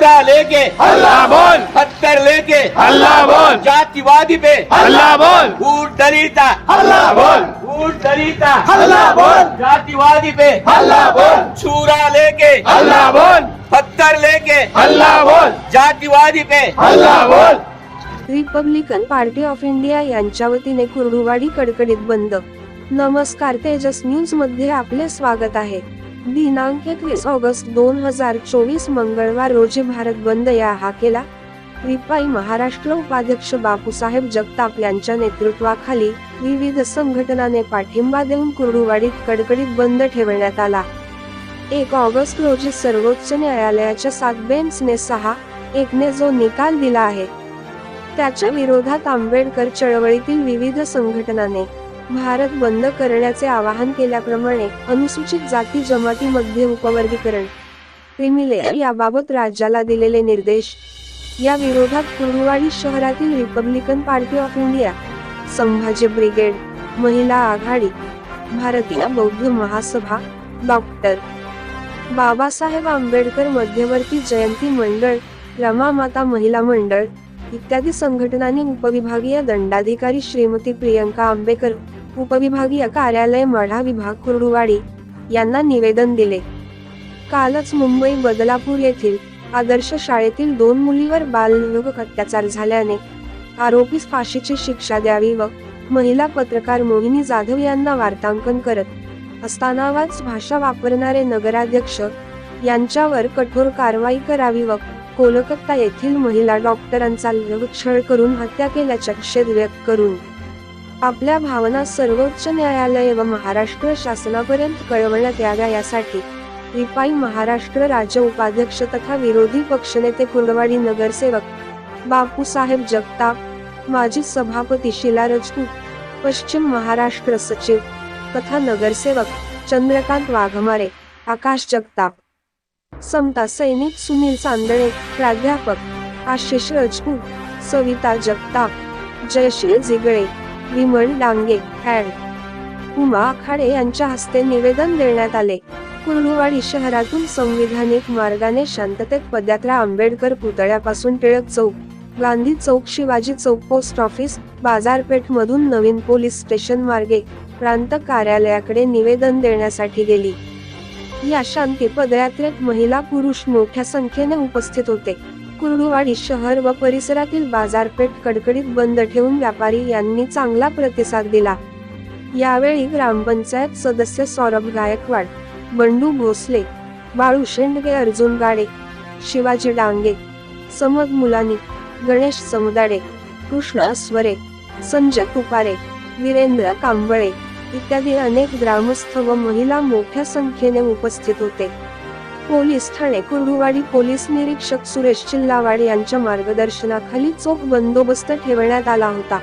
लेके। हल्ला बोल। पत्थर लेके। हल्ला बोल। जातिवादी पे। हल्ला बोल। ऊट दलिता। हल्ला बोल। ऊट दलिता। हल्ला बोल। जातिवादी पे। हल्ला बोल। छुरा लेके। हल्ला बोल। पत्थर लेके। हल्ला बोल। जातिवादी पे। हल्ला बोल। रिपब्लिकन पार्टी ऑफ इंडिया यांच्या वतीने कुर्डुवाडी कडकडीत बंद. नमस्कार तेजस न्यूजमध्ये आपले स्वागत आहे. दिनांक एकवीस ऑगस्ट दोन हजार चोवीस मंगळवार रोजी भारत बंद या हा केला रिपाई महाराष्ट्र उपाध्यक्ष बापूसाहेब जगताप यांच्या नेतृत्वाखाली विविध संघटनाने पाठिंबा देऊन कुर्डुवाडीत कडकडीत बंद ठेवण्यात आला. एक ऑगस्ट रोजी सर्वोच्च न्यायालयाच्या सात बेंचने सहा एकने जो निकाल दिला आहे. त्याच्या विरोधात आंबेडकर चळवळीतील विविध संघटनांनी भारत बंद करण्याचे आवाहन केल्याप्रमाणे अनुसूचित जाती जमातीमध्ये उपवर्गीकरण. क्रिमिलेअर याबाबत राज्याला दिलेले निर्देश. या विरोधात कुरुवाडी शहरातील Republican Party of India Sambhaji brigade महिला आघाडी भारतीय बौद्ध महासभा डॉक्टर. बाबासाहेब आंबेडकर मध्यवर्ती जयंती मंडळ रमामाता महिला मंडळ इत्यादी संघटनांनी उपविभागीय दंडाधिकारी श्रीमती प्रियंका आंबेकर उपविभागीय कार्यालय मढा विभाग कुर्डुवाडी यांना निवेदन दिले. कालच मुंबई बदलापूर येथील आदर्श शाळेतील दोन मुलीवर बालविवाह अत्याचार झाल्याने आरोपीस फाशीची शिक्षा द्यावी व महिला पत्रकार मोहिनी जाधव यांना वार्तांकन करत असतानावाच भाषा वापरणारे नगराध्यक्ष यांच्यावर कठोर कारवाई करावी व कोलकाता येथील महिला डॉक्टरांचा छळ करून हत्या केल्याचा निषेध व्यक्त करून आपल्या भावना सर्वोच्च न्यायालय व महाराष्ट्र शासनापर्यंत कळवण्यात याव्या यासाठी. रिपाई महाराष्ट्र राज्य उपाध्यक्ष तथा विरोधी पक्षनेते कुर्डवाडी नगरसेवक बापूसाहेब जगताप माजी सभापती शिला रजपूत पश्चिम महाराष्ट्र सचिव तथा नगरसेवक चंद्रकांत वाघमारे आकाश जगताप समता सैनिक सुनील चांदणे प्राध्यापक आशिष राजपूत सविता जगताप जयशील जिगळे विमल डांगे ऍड उमा आखाडे यांच्या हस्ते निवेदन देण्यात आले. कुर्डुवाडी शहरातून संविधानिक मार्गाने शांततेत पदयात्रा आंबेडकर पुतळ्यापासून टिळक चौक गांधी चौक शिवाजी चौक पोस्ट ऑफिस बाजारपेठ मधून नवीन पोलीस स्टेशन मार्गे प्रांत कार्यालयाकडे निवेदन देण्यासाठी गेली. या शांती पदयात्रेत महिला पुरुष मोठ्या संख्येने उपस्थित होते. कुर्डुवाडी शहर व परिसरातील बाजारपेठ कडकडीत बंद ठेवून व्यापारी यांनी चांगला प्रतिसाद दिला. यावेळी ग्रामपंचायत सदस्य सौरभ गायकवाड बंडू भोसले बाळू शेंडगे अर्जुन गाडे शिवाजी डांगे समद मुलानी गणेश समुदाडे कृष्ण अस्वरे संजय तुपारे वीरेंद्र कांबळे इत्यादी अनेक ग्रामस्थ व महिला मोठ्या संख्येने उपस्थित होते. पोलीस ठाणे कुर्डुवाडी पोलीस निरीक्षक सुरेश चिल्लावाड यांच्या मार्गदर्शनाखाली चोख बंदोबस्त ठेवण्यात आला होता.